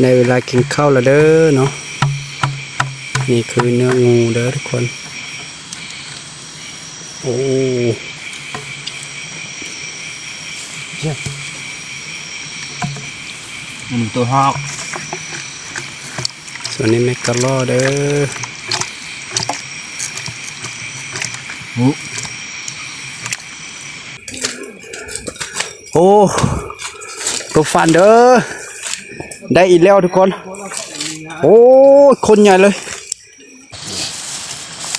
ในเวลากินข้าวแล้วเด้อเนาะนี่คือเนื้องูเด้อทุกคน โอ้หนึ่งตัวหอกส่วนนี้แมกกะลอเด้อหูโอ้ตัวฟันเด้อ ได้อีกแล้วทุกคน โอ้คนใหญ่เลย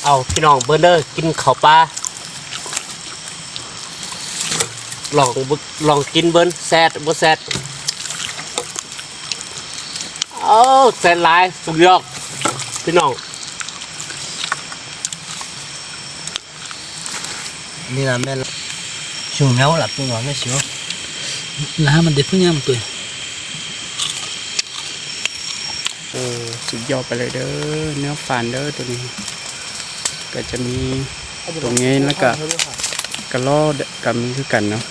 เอาพี่น้องเบอร์เดอร์กินข้าวปลาลองบึกลองกินเบิ้นแซดบ่แซดเอาแซดหลายสุดยอดพี่น้องนี่ là men chiều nấu là tôi nói nó xíu แล้วมันเด็ดพุ่งยามตัว โอ้สุดยอดไปเลยเด้อเนื้อฟันเด้อตัวนี้ ก็จะมีตรงนี้แล้วก็กระลอกับมีคือกันเนาะ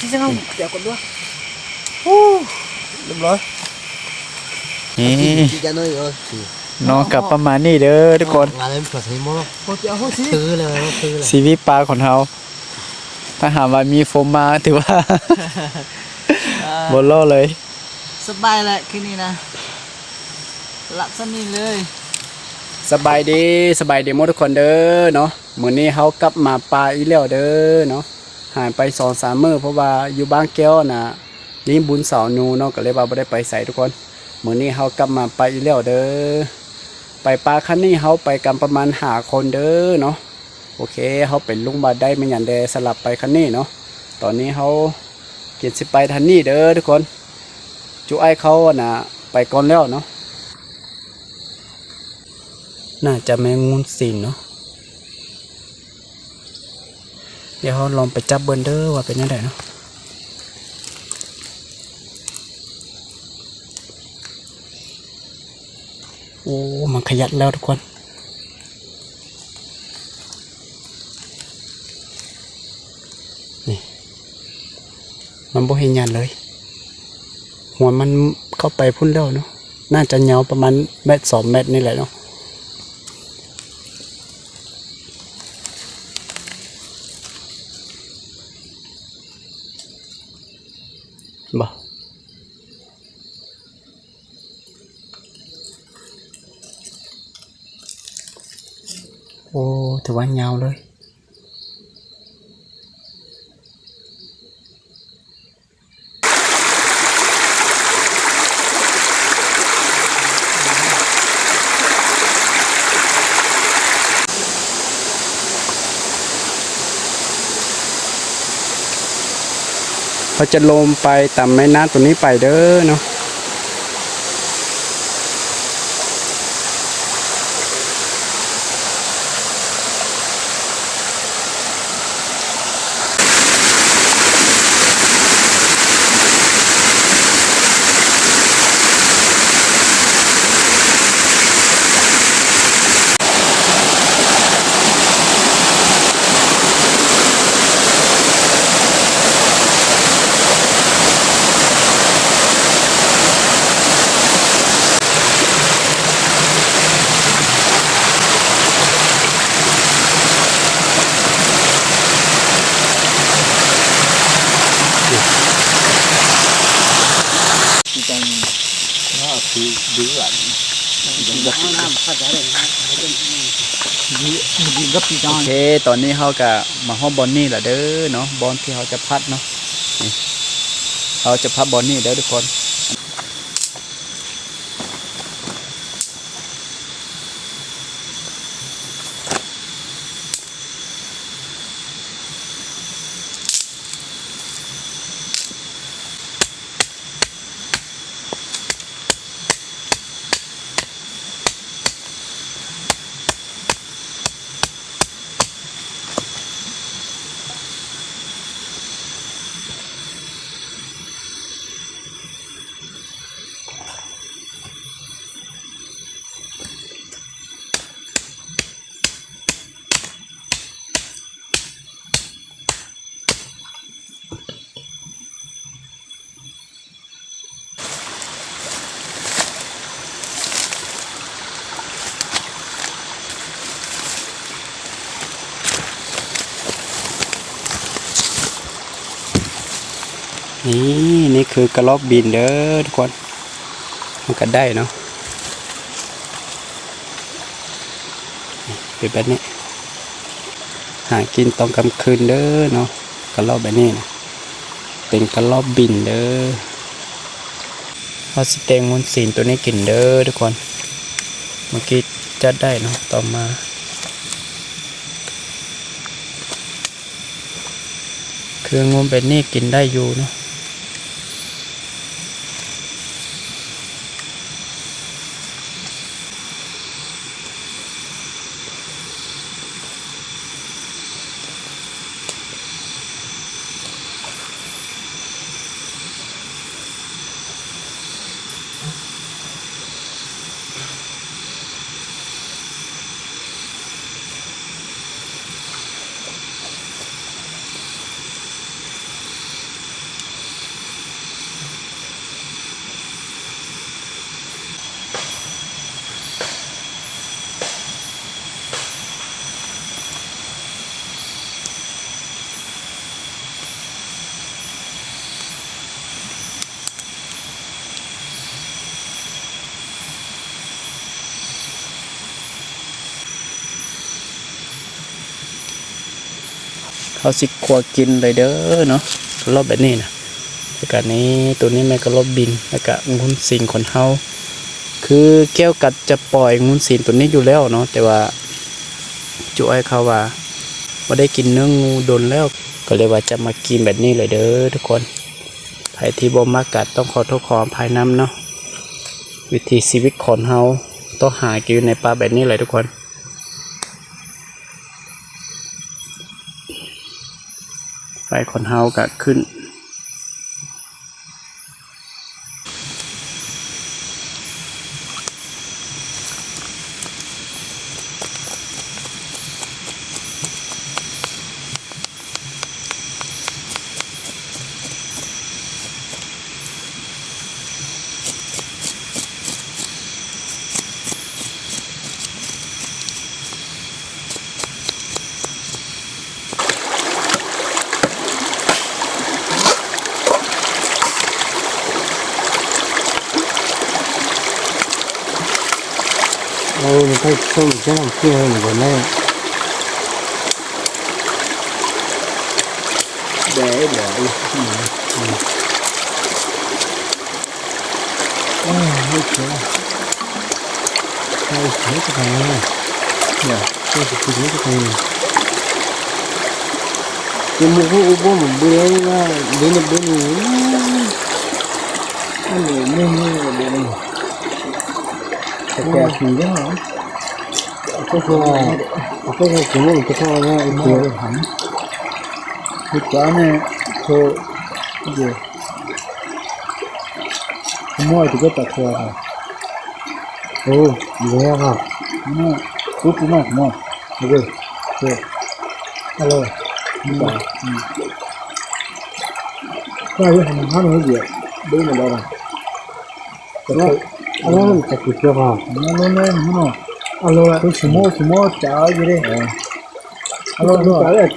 สิจะต้องเดี๋ยวกดด้วย đúng rồi นี่ chị cho nó rồi thì น้องกับประมาณนี้เด้อทุกคน là em phải thấy món โอ้เดี๋ยวโอ้สิ thứ là thứ là ชีวิตปลาของเราถ้าหากว่ามีโฟมมาถือว่าบนโลกเลย สบายแหละคืนนี้นะห ลับสนิทเลยสบายดีสบายดีหมดทุกคนเด้อเนาะมื้อนี้เฮากลับมาปลาอีแล้วเด้อเนาะหายไป2 3มื้อเพราะว่าอยู่บางแก้วน่ะนี่บุญสาร์นูเนาะก็เลยว่าบ่ได้ไปใส่ทุกคนมื้อนี้เฮากลับมาปลาอีแล้วเด้อไปปลาคันนี้เฮาไปกันประมาณ5คนเด้อเนาะโอเคเฮาเป็นลุงบาได้ไม่หยันแดสลับไปคันนี้เนาะตอนนี้เฮาเกียรสิไปทันนี้เด้อทุกคนจุไอเขาอะน่ะไปก่อนแล้วเนาะ น่าจะแมงมุมสินเนาะเดี๋ยวเราลองไปจับเบิร์นเดอร์ว่าเป็นยังไงเนาะโอ้มันขยัดแล้วทุกคนนี่มันบ่เห็นยันเลย หัวมันเข้าไปพุ่นแล้วเนาะน่าจะยาวประมาณเมตรสองเมตรนี่แหละเนาะ บ่โอ้ถือว่ายาวเลยเราจะลมไปตามแม่น้ำตัวนี้ไปเด้อเนาะ โอเคตอนนี้เขากะมาห้องบอลนี่แหละเด้อเนาะบอลที่เขาจะพัดเนาะเขาจะพัดบอลนี่เด้อทุกคน นี่นี่คือกระรอกบินเด้อทุกคน มันก็ได้เนาะเป็นแบบนี้ หากินตอนกลางคืนเด้อเนาะกระรอกแบบนี้นะเป็นกระรอกบินเด้อเราสเตงมุนสีนตัวนี้กินเด้อทุกคน เมื่อกี้จัดได้เนาะต่อมาเครื่องงมแบบนี้กินได้อยู่เนาะ เขาสิขัวกินเลยเด้อเนาะรอบแบบนี้นะแล้วก็นี้ตัวนี้แม่ก็รอบบินแล้วก็งุนสินคนเฮาคือแก้วกัดจะปล่อยงุนสินตัวนี้อยู่แล้วเนาะแต่ว่าจุไอ้เขาว่าว่าได้กินเนื้องูโดนแล้ว ก็เลยว่าจะมากินแบบนี้เลยเด้อทุกคนใครที่บ่มักกัดต้องขอโทษขออภัยน้ำเนาะวิธีชีวิตคนเฮาต้องหากินในป่าแบบนี้เลยทุกคน ไฟคนเฮาก็ขึ้น เออมัน ต้องต้องจะต้องเชื่อเหมือนกันแน่เดี๋ยวเดี๋ยวเออไม่เชื่อใช่เชื่อจะทำ ไงเนี่ยใช่จะคิดจะทำไงคือมึงก็อุบมันเบื่อว่าเบื่อเบื่อหนูอันนี้ไม่ไม่เบื่อแต่แกกินได้หรอก็คือก็คือสมมติจะเข้าว่า 阿罗啊！都什么什么菜啊？这里，阿罗阿罗阿罗阿罗，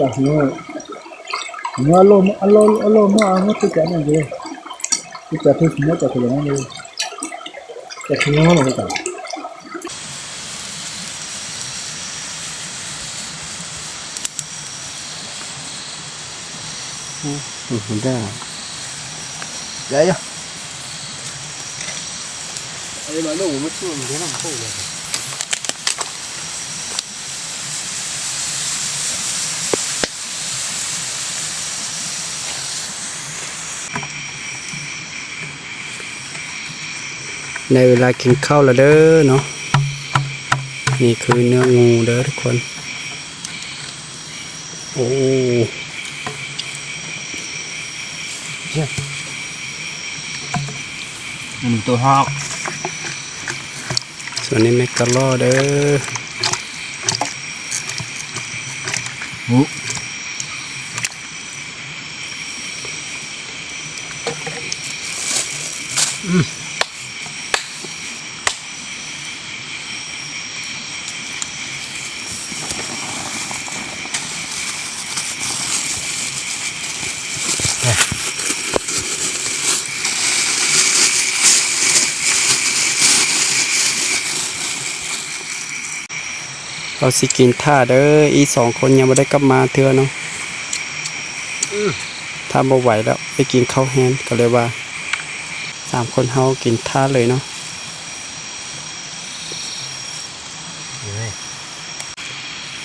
什么阿罗阿罗阿罗什么菜啊？这里，这菜都什么菜？这里，这菜什么菜？嗯，嗯，对啊。来呀！哎呀妈，那我们吃了，你别那么耗着。 ในเวลากินข้าวแล้วเด้อเนาะนี่คือเนื้องูเด้อทุกคน โอ้ mình tôi học ส่วนนี้แมกกะลอเด้อ เราสิกินท่าเด้ออีสองคนยังไม่ได้กลับมาเทื่อเนาะถ้าบ่ไหวแล้วไปกินข้าวแฮนก็เลยว่าสามคนเฮากินท่าเลยเนาะ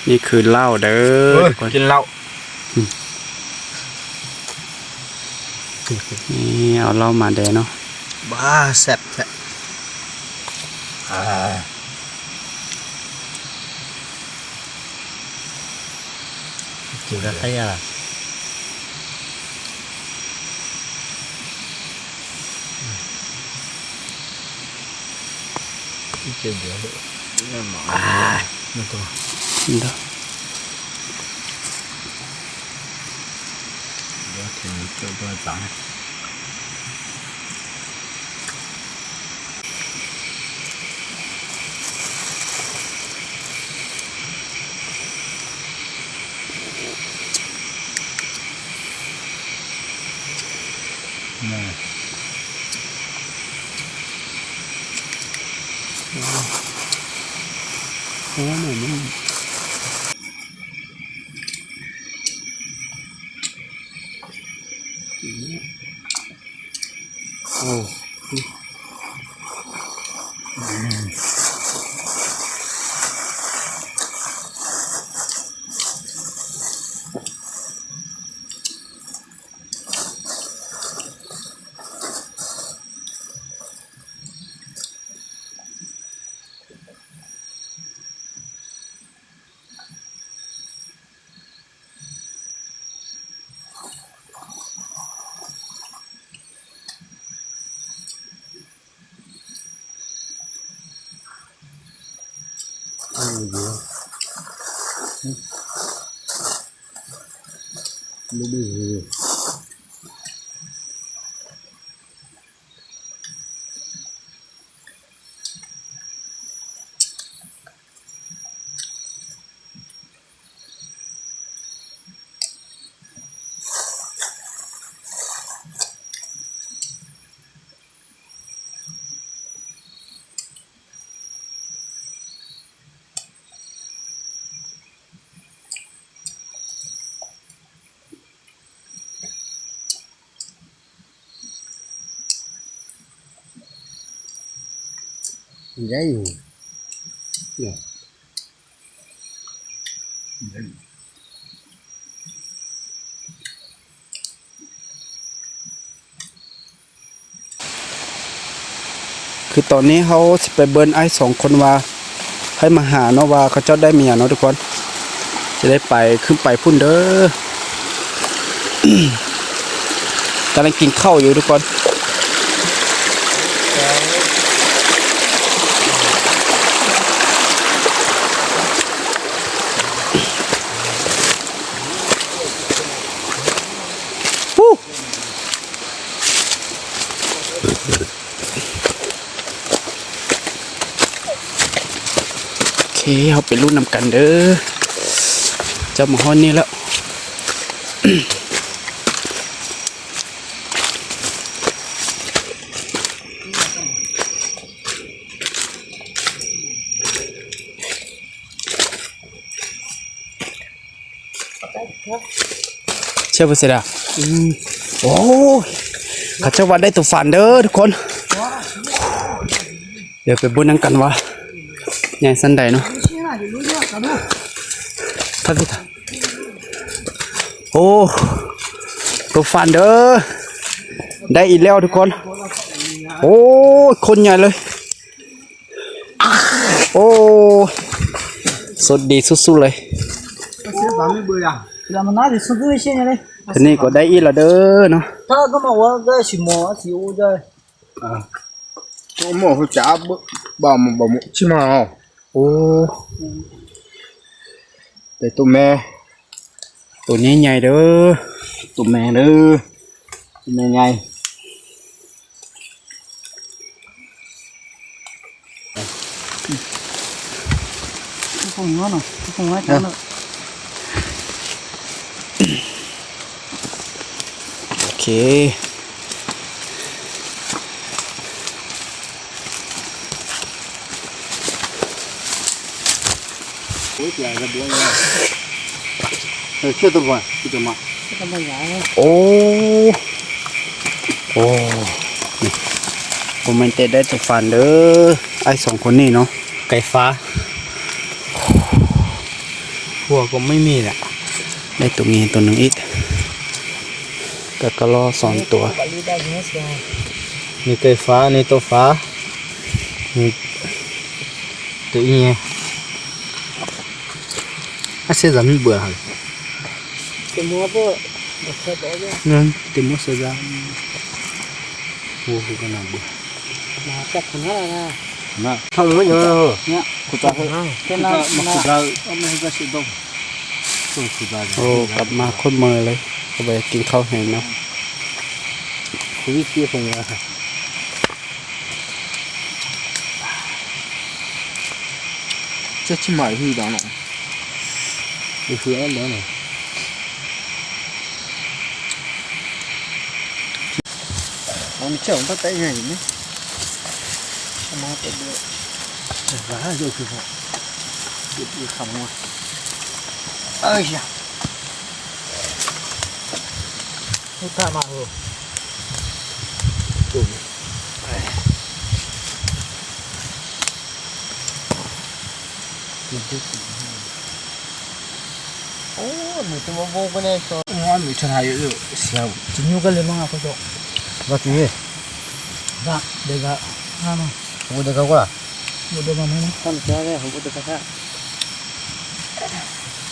นี่คือเหล้าเด้อทุกคนกินเหล้านี่เอาเหล้ามาแดเนาะบ้าแซ่บแซ่บอ่า กินกับใครอะนี่เด้ ใหญ่เนี่ยคือตอนนี้เขาไปเบิร์นไอ้สองคนว่า ให้มาหาเนาะว่าเขาเจ้าได้มีอย่างเนาะทุกคน จะได้ไปขึ้นไปพุ่นเด้อกำลังกินข้าวอยู่ทุกคน โอเคเขาเป็นรุ่นนำกันเด้อเจ้าหมอฮอนนี่แล้วเชื่อปะเสยดาอืมโอ้ย เขาจะวัดได้ตุฟันเด้อทุกคน เดี๋ยวไปบุญนั่งกันวะใหญ่สันใดเนาะทักทิโอ้ตุฟันเด้อ ได้อีกแล้วทุกคน โอ้คนใหญ่เลย โอ้สดดีสุดๆเลยทีนี้ก็ได้อีกแล้วเด้อเนาะ 他干嘛我在什么是我在 หมูเขาจับบ่หมูบ่หมูชิมาเอา โอ้ แต่ตัวแม่ ตัวนี้ใหญ่เด้อ ตัวแม่เด้อตัวแม่ใหญ่ 不风我呢，不风我讲了。 โอเค น 起来，这 เค chưa tầm mà chưa tầm mà ตัวมหลายโอ้ โอ้ผมมันเตะได้แต่ฟันเด้อ ไอ้สองคนนี่เนาะ ไก่ฟ้า หัวก็ไม่มีแหละ ได้ตัวเงี้ตัวหนึ่งอีก ก็กระรอสองตัวบาลีได้ยังไงสินี่ไก่ฟ้านี่ตัวฟ้านี่ตัวอีเนี่ยอาเสียจะมีเบื่อหันจะมัวเพื่อเด็กเธอบอกว่านั่นเต็มหมดเสียจะโก็ไปกินข้าวแห้งนะคุยเกี่ยวกับอะไรจะชิมไหมพี่ดอนหน่อยดูเพื่อนแล้วหน่อย ông chồng bắt tay nhảy nhé. Má tay đưa. Vá rồi kìa vợ. Được đi khẩm ngoài ơi dạ Hút mà hồn Đủ Ủa, mình tìm vô cái này cho Ủa, mình chân hài dữ Xèo Chính nhu cái lên mong à có Và chú ý Dạ, để gạ Nga mà được gạo quá à? Được được mà mấy Không được gạo, không có được gạo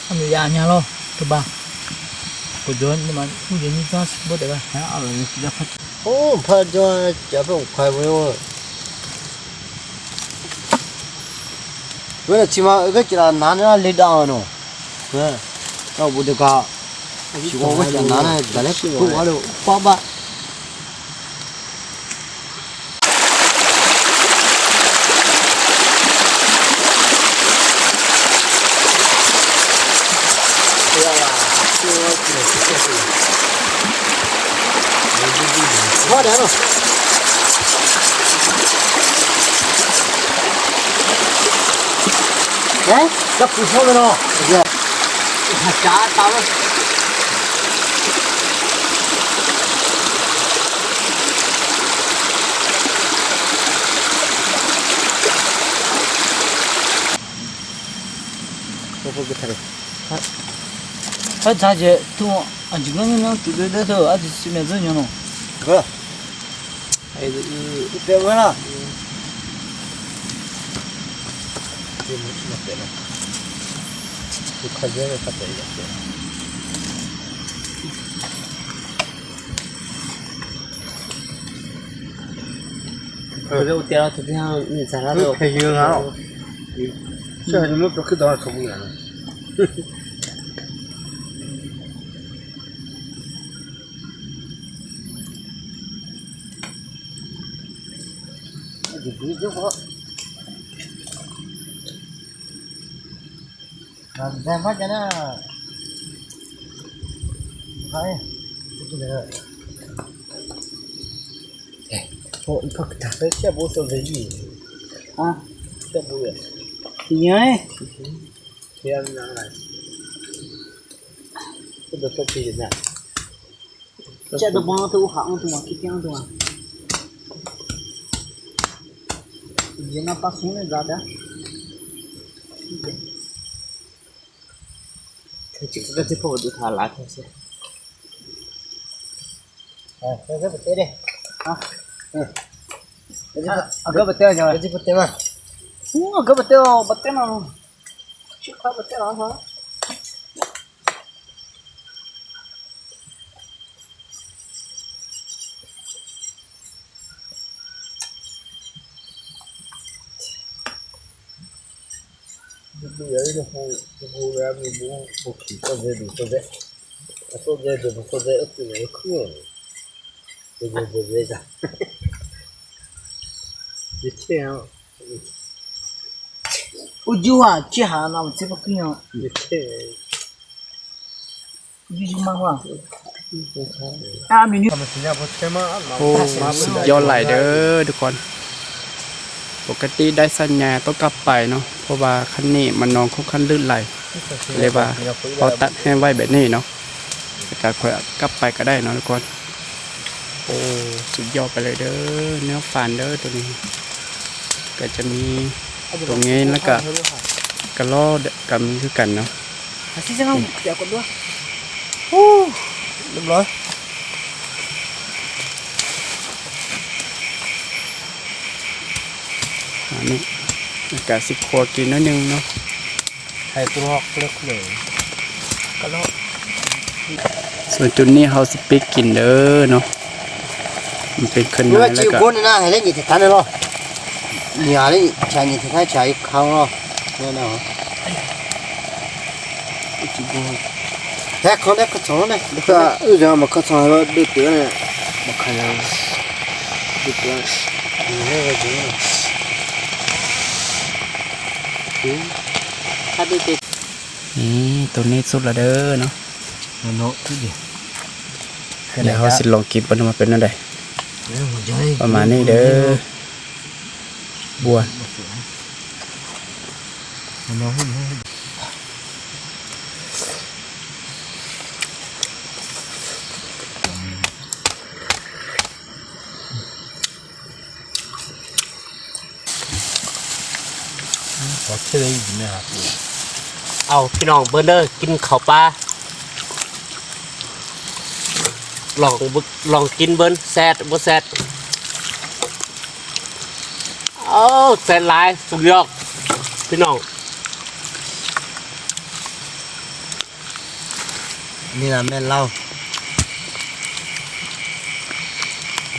Không được gạo nhà lo Thứ ba Pujon naman, pujon ni tas buat apa? Ya, apa ni sudah pat. Oh, pujon jabung kuai boleh. Mana cima, agak kira nana leda ano. Mana, kau buat apa? Cuma buat nana, dalam tu, kalau papa. 来了。哎，那不错的喽，不是？夹了。我不给他了。他咋接？等我，几个人呢？住在头，俺就去面子去了。哥。ഇത് ഇതേപോലെ 風がかったりだって。그래 우리랑 그냥 잘하는 거. 배경하 고. 저 아니면 그렇게 나와 가보 면. ဒီကျုပ်ကဒါဒါမှကျနာခိုင်းဒီလေအဲဟိုအဖက်တာပဲချက်ဖို့တော်တယ်ကြီးဟာချက်ဖို့ရဒီရဲဆရာနာလိုက်这个这个呢，这都帮助好，多嘛，去讲多嘛。જેના પાસ હું ને દાદા ચિત્ર ચીખો બધું થવા લાગે છે હા બતાવે હા અગર બતાવે જવા હજી બતાવે શું અગર બતાવો બતાવવાનું શીખવા બતાવવા હા programmi bukti koze du koze a koze du bu koze öptü ne okuyor mu? Koze du veda. Yeter ya. Ucuha ciha nam tipe kıyam. Yeter. Ucu mahva. อ้ามีนี่ทำสัญญาโปรแกรมมาสุดยอดไหลเด้อทุกคน ปกติได้สัญญาต้องกลับไปเนาะเพราะว่าคันนี้มันนองค่อนข้างลื่นไหลเรียกว่าพอตัดให้ไว้แบบนี้เนาะแล้วก็ค่อยเอากลับไปก็ได้เนาะทุกคนโอ้สุดยอดไปเลยเด้อเนื้อฟานเด้อตัวนี้ ก็จะมีตรงนี้แล้วก็กระล้อกับมีคือกันเนาะ Así se va, ya con dos. เรียบร้อย อันนี้แล้วก็สิครัวกินนิดนึงเนาะให้ตัวหอกเล็กเลยส่วนจุดนี้เฮาสิปิกกินเด้อเนาะมันเป็นขึ้นเมื่มาอแล้วจิ๋วก็คนน่ะให้ได้ยินทันเลยหรอเนี่ยนี่ชายนี่ถ้าชายเขาเนาะเนี่ยนะจิ๋วแท้เขาเนี่ยก็สอนเลยก็เออจะมาก็สอนว่าดูตัวเนี่ยมาขยันดูตัวเนี่ยก็จริง ถ้าดูติดนี่ตัวนี้สุดละเด้อเนาะเนาะทุกอย่างเดี๋ยวเฮาสิลองกินมันมาเป็นจังไดเนี่ยหัวใจประมาณนี้เด้อบัวเนาะ เชื่ออยู่นะครับเอาพี่น้องเบอร์เดอร์กินข้าวปลาลองบึกลองกินเบิ้นแซดบ่แซดเอาแซดหลายสุดยอดพี่น้องนี่นะแม่เล่า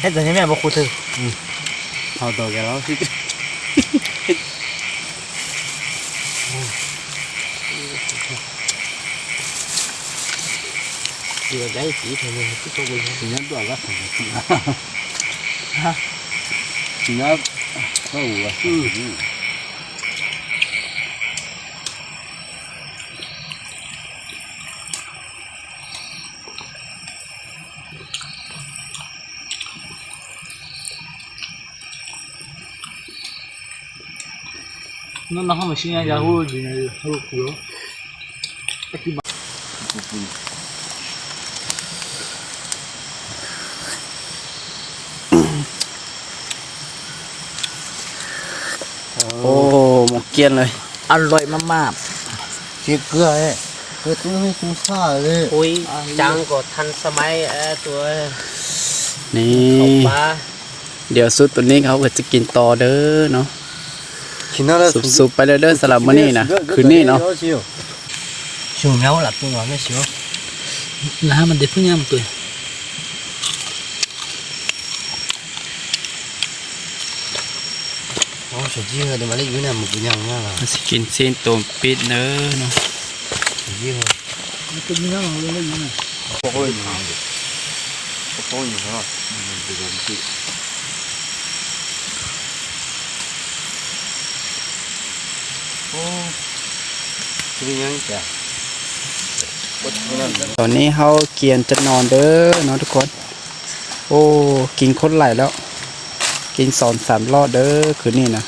Hết rồi nhé mẹ, bố khu thư. เอาตัวแกแล้วที่เดี๋ยวได้สีเท่านี้ที่ตัวเบิ้งถึง นั้นตัวก็ถึงถึงนั้นก็หัวอืม Nó nó không phải xin ra hú gì này, hú culo. โอ้ หมกเกลียนเลย Ăn loại mà mạp. เจี๊ยบเกลือเนี่ยเกลือตัวไม่คุ้มค่าเลยคุยจังก็ทันสมัยเออตัวนี่ข้าวปลาเดี๋ยวสุดตัวนี้เขาก็จะกินต่อเด้อเนาะกินอะไรสุบๆไปเด้อๆสำหรับมื้อนี้นะคืนนี้เนาะชิวเมาหลับตัวไม่ชิว Là mình để phun nhầm tuổi. โอ้สุดยอดเลยมาเลยอยู่เนี่ยมันเป็นยังไงล่ะเราสิกินเส้นต้มเป็ดเด้อเนาะสุดยอด Tôi nghĩ nó là lên lên này. โอ้ยโอ้ยเนาะมันเป็นอย่างที่เป็นยังจ้ะตอนนี้เฮาเกียนจะนอนเด้อเนาะทุกคน โอ้ กินคนไหลายแล้ว กินสองสามรอบเด้อคืนนี้นะ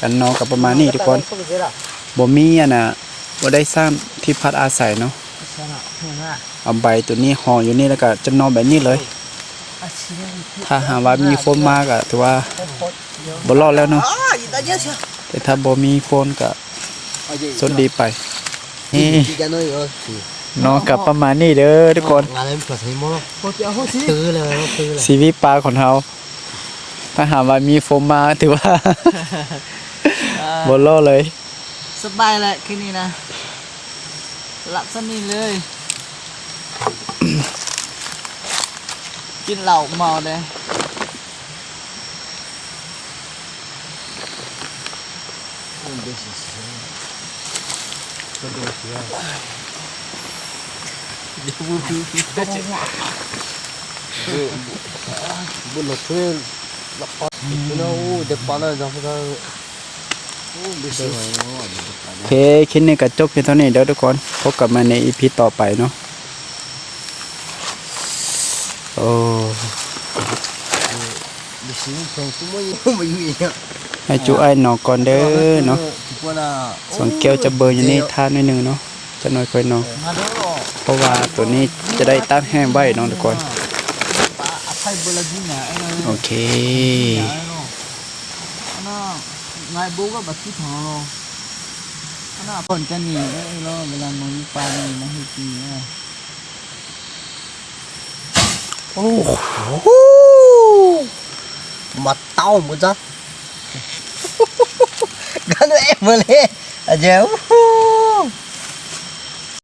กันนอนกับประมาณนี้ทุกคน Không phải là. บ่มีอะนะบ่ได้สร้างที่พักอาศัยเนาะ Sao nào? Không à. เอาใบตัวนี้ห่ออยู่นี่แล้วก็จะนอนแบบนี้เลย À, xin em. ถ้าหากว่ามีฝนมากอะถือว่าบ่รอดแล้วเนาะ À, gì ta nhớ chưa? แต่ถ้าบ่มีฝนก็สดดีไปนี่ที่จะน้อย เออสินอนกับประมาณนี้เด้อทุกคนงานอะไรมันปลอดภัยมั้ง Cô chị hú xí. ตื้อเลยตื้อเลยชีวิตปลาของเราถ้าหากว่ามีฝนมาถือว่าบ่รอดเลย สบายแหละคืนนี้นะหลับสนิทเลย กินเหล้าเมาเลยเดี๋ยวบู บุลอกเพื่อนหลอกพอคุณเอาเด็กปานนั้นจะพูดกันโอ้ดิฉันโอเคคลิปนี้ก็จบเพียงเท่านี้เด้อทุกคนพบกับมาในอีพีต่อไปเนาะโอ้ไม่ไม่มีอะให้จูไอ้ายนอก่อนเด้อเนาะส่วนแก้วจะเบอร์อยู่นี่ท่าหนิดนึงเนาะจะน้อยค่อยเนาะ mà đó rồi เพราะว่าตัวนี้จะได้ตั้งแห้งไว้น้องทุกคนโอเคนายบูก็บัดที่ถองเราขนาดผลจะหนีเราเวลามองปลาหนีนะฮิจีโอ้โหมาเต้ามุจ้ะกันเอ็มเลยอาเจ้า